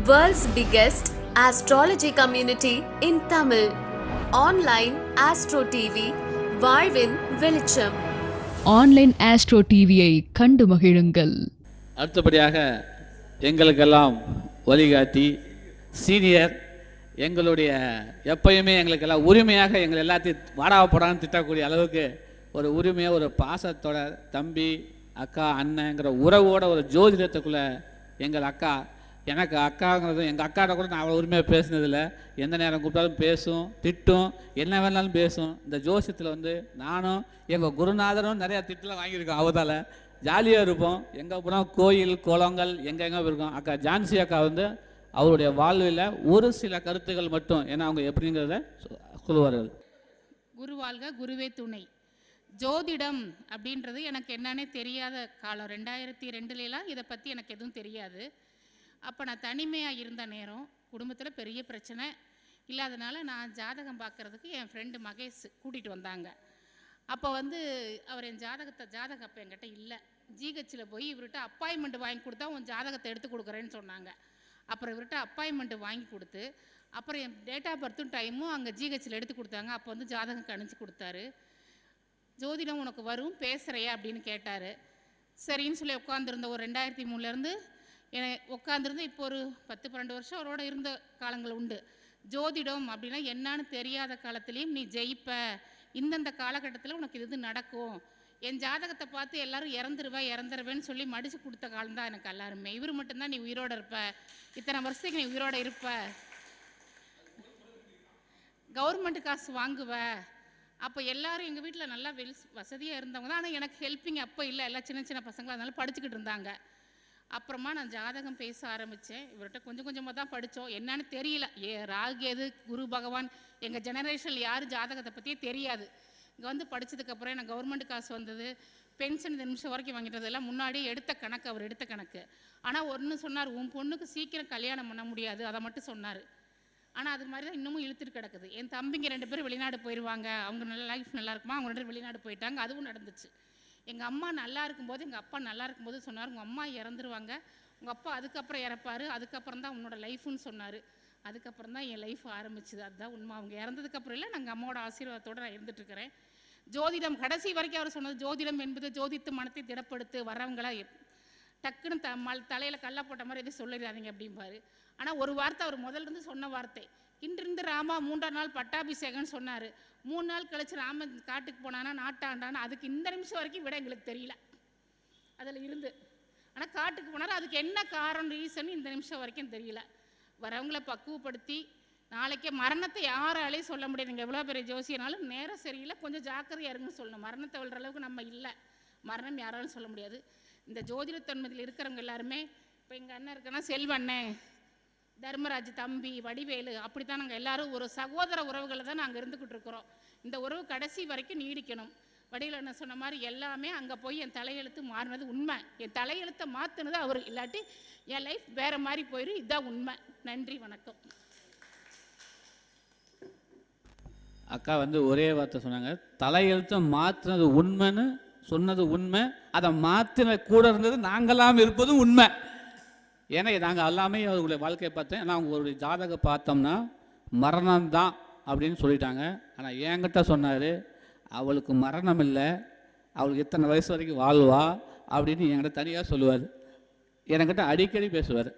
World's biggest astrology community in Tamil. Online Astro TV, வாழ்வின் வெளிச்சம் online astro டிவியை கண்டு மகிழுங்கள் அடுத்தபடியாக எங்களுக்கெல்லாம் வழிகாட்டி சீனியர் எங்களுடைய எப்பயுமே எங்களுக்கெல்லாம் உரிமையாக எங்களை எல்லாத்தையும் வாடா போடான்னு திட்டக்கூடிய அளவுக்கு ஒரு உரிமையாக ஒரு பாசத்தோட தம்பி அக்கா அண்ணங்கிற உறவோட ஒரு ஜோதிடத்துக்குள்ளே எங்கள் அக்கா எனக்கு அக்காங்கிறது எங்கள் அக்காட்ட கூட நான் அவ்வளோ உரிமையாக பேசினதில்ல. எந்த நேரம் கூப்பிட்டாலும் பேசும் திட்டும் என்ன வேணாலும் பேசும். இந்த ஜோசியத்தில் வந்து நானும் எங்கள் குருநாதரும் நிறையா திட்டெலாம் வாங்கியிருக்கோம் அவதால். ஜாலியாக இருப்போம். எங்கே போனால் கோயில் குளங்கள் போய் இருக்கும் அக்கா ஜான்சி அக்கா வந்து அவருடைய வாழ்வில் ஒரு சில கருத்துக்கள் மட்டும். ஏன்னா அவங்க எப்படிங்கிறத சொல்லுவார்கள். குரு வாழ்க குருவே துணை. ஜோதிடம் அப்படின்றது எனக்கு என்னன்னே தெரியாத காலம். ரெண்டாயிரத்தி ரெண்டுலாம் இதை பற்றி எனக்கு எதுவும் தெரியாது. அப்போ நான் தனிமையாக இருந்த நேரம் குடும்பத்தில் பெரிய பிரச்சனை இல்லாதனால நான் ஜாதகம் பார்க்கறதுக்கு என் ஃப்ரெண்டு மகேஷ் கூட்டிகிட்டு வந்தாங்க. அப்போ வந்து அவர் என் ஜாதகத்தை ஜாதகம் அப்போ என்கிட்ட இல்லை. ஜிஹெச்சில் போய் இவர்கிட்ட அப்பாயின்மெண்ட் வாங்கி கொடுத்தா உன் ஜாதகத்தை எடுத்து கொடுக்குறேன்னு சொன்னாங்க. அப்புறம் இவர்கிட்ட அப்பாயின்மெண்ட் வாங்கி கொடுத்து அப்புறம் என் டேட் ஆஃப் பர்த்தும் டைமும் அங்கே ஜிஹெச்சில் எடுத்து கொடுத்தாங்க. அப்போ வந்து ஜாதகம் கணிச்சு கொடுத்தாரு. ஜோதிடம் உனக்கு வரும் பேசுகிறையா அப்படின்னு கேட்டார். சரின்னு சொல்லி உட்காந்துருந்த ஒரு ரெண்டாயிரத்தி மூணுலேருந்து உட்காந்துருந்து இப்போ ஒரு பத்து பன்னெண்டு வருஷம் அவரோட இருந்த காலங்கள் உண்டு. ஜோதிடம் அப்படின்னா என்னன்னு தெரியாத காலத்துலேயும் நீ ஜெயிப்ப. இந்தந்த காலகட்டத்தில் உனக்கு இது இது நடக்கும். என் ஜாதகத்தை பார்த்து எல்லாரும் இறந்துருவ இறந்துருவேன்னு சொல்லி மடிச்சு கொடுத்த காலம் தான் எனக்கு எல்லாருமே. இவர் மட்டும்தான் நீ உயிரோட இருப்ப. இத்தனை வருஷத்துக்கு நீ உயிரோட இருப்ப. கவர்மெண்ட் காசு வாங்குவ. அப்போ எல்லாரும் எங்கள் வீட்டில் நல்லா வெல் வசதியாக இருந்தவங்க தான். ஆனால் எனக்கு ஹெல்ப்பிங் அப்போ இல்லை. எல்லாம் சின்ன சின்ன பசங்களாக இருந்தாலும் படிச்சுக்கிட்டு இருந்தாங்க. அப்புறமா நான் ஜாதகம் பேச ஆரம்பித்தேன் இவர்கிட்ட கொஞ்சம் கொஞ்சமாக தான் படித்தோம் என்னன்னு தெரியல. ஏ ராகு எது குரு பகவான் எங்கள் ஜெனரேஷனில் யாரும் ஜாதகத்தை பற்றியே தெரியாது. இங்கே வந்து படித்ததுக்கப்புறம் எனக்கு கவர்மெண்ட் காசு வந்தது. பென்ஷன் இந்த நிமிஷம் வரைக்கும் வாங்கிட்டதெல்லாம் முன்னாடியே எடுத்த கணக்கு அவர் எடுத்த கணக்கு. ஆனால் ஒன்று சொன்னார் உன் பொண்ணுக்கு சீக்கிரம் கல்யாணம் பண்ண முடியாது. அதை மட்டும் சொன்னார். ஆனால் அது மாதிரி தான் இன்னமும் இழுத்துட்டு கிடக்குது. என் தம்பிங்க ரெண்டு பேரும் வெளிநாடு போயிடுவாங்க அவங்க நல்ல லைஃப் நல்லா இருக்குமா? அவங்க ரெண்டு பேரும் வெளிநாடு போயிட்டாங்க. அதுவும் நடந்துச்சு. எங்கள் அம்மா நல்லா இருக்கும்போது எங்கள் அப்பா நல்லா இருக்கும்போது சொன்னார் உங்கள் அம்மா இறந்துருவாங்க. உங்கள் அப்பா அதுக்கப்புறம் இறப்பாரு. அதுக்கப்புறம் தான் உன்னோட லைஃப்னு சொன்னார். அதுக்கப்புறம் தான் என் லைஃப் ஆரம்பிச்சுது. அதுதான் உண்மை. அவங்க இறந்ததுக்கப்புறம் இல்லை நாங்கள் அம்மாவோட ஆசீர்வாதத்தோடு நான் இருந்துட்டுருக்கிறேன் ஜோதிடம் கடைசி வரைக்கும் அவர் சொன்னது ஜோதிடம் என்பது ஜோதித்து மனத்தை திடப்படுத்து வரவங்களாக டக்குன்னு த மல் தலையில் கல்ல போட்ட மாதிரி எதுவும் சொல்லிடாதீங்க அப்படிம்பாரு. ஆனால் ஒரு வார்த்தை அவர் முதல்ல இருந்து சொன்ன வார்த்தை. இன்றிருந்து ராமா மூன்றாம் நாள் பட்டாபிஷேகம்னு சொன்னார். மூணு நாள் கழிச்சு ராமன் காட்டுக்கு போனானா நாட்டாண்டானா அதுக்கு இந்த நிமிஷம் வரைக்கும் விட எங்களுக்கு தெரியல. அதில் இருந்து. ஆனால் காட்டுக்கு போனார். அதுக்கு என்ன காரணம் ரீசன் இந்த நிமிஷம் வரைக்கும் தெரியல. வரவங்கள பக்குவப்படுத்தி நாளைக்கே மரணத்தை யாராலையும் சொல்ல முடியாது. நீங்கள் எவ்வளோ பெரிய ஜோசியனாலும் நேரம் சரியில்லை. கொஞ்சம் ஜாக்கிரதையாக இருங்கன்னு சொல்லணும் மரணத்தை விழுற அளவுக்கு நம்ம இல்லை. மரணம் யாராலும் சொல்ல முடியாது. இந்த ஜோதிடத்தன்மத்தில் இருக்கிறவங்க எல்லாருமே இப்போ எங்கள் அண்ணன் இருக்கனா செல்வண்ணே தர்மராஜ் தம்பி வடிவேலு அப்படி தான் நாங்கள் எல்லாரும் ஒரு சகோதர உறவுகளை தான் நாங்கள் இருந்துக்கிட்டு இருக்கிறோம். இந்த உறவு கடைசி வரைக்கும் நீடிக்கணும். வடிவில் என்ன சொன்ன மாதிரி எல்லாமே அங்கே போய் என் தலையெழுத்து மாறினது உண்மை. என் தலையெழுத்தை மாற்றினது அவர் இல்லாட்டி என் லைஃப் வேறு மாதிரி போயிடும் இதுதான் உண்மை. நன்றி வணக்கம். அக்கா வந்து ஒரே வார்த்தை சொன்னாங்க. தலையெழுத்தை மாற்றினது உண்மைன்னு சொன்னது உண்மை அதை மாற்றின கூட இருந்தது நாங்களாம் இருப்பதும் உண்மை. ஏன்னா நாங்கள் எல்லாமே அவர்களுடைய வாழ்க்கையை பார்த்தேன் ஆனால் அவங்களுடைய ஜாதகம் பார்த்தோம்னா மரணம்தான் அப்படின்னு சொல்லிட்டாங்க. ஆனால் என்கிட்ட சொன்னார் அவளுக்கு மரணம் இல்லை அவளுக்கு இத்தனை வயசு வரைக்கும் வாழ்வா அப்படின்னு என்கிட்ட தனியாக சொல்லுவார். என்கிட்ட அடிக்கடி பேசுவார்.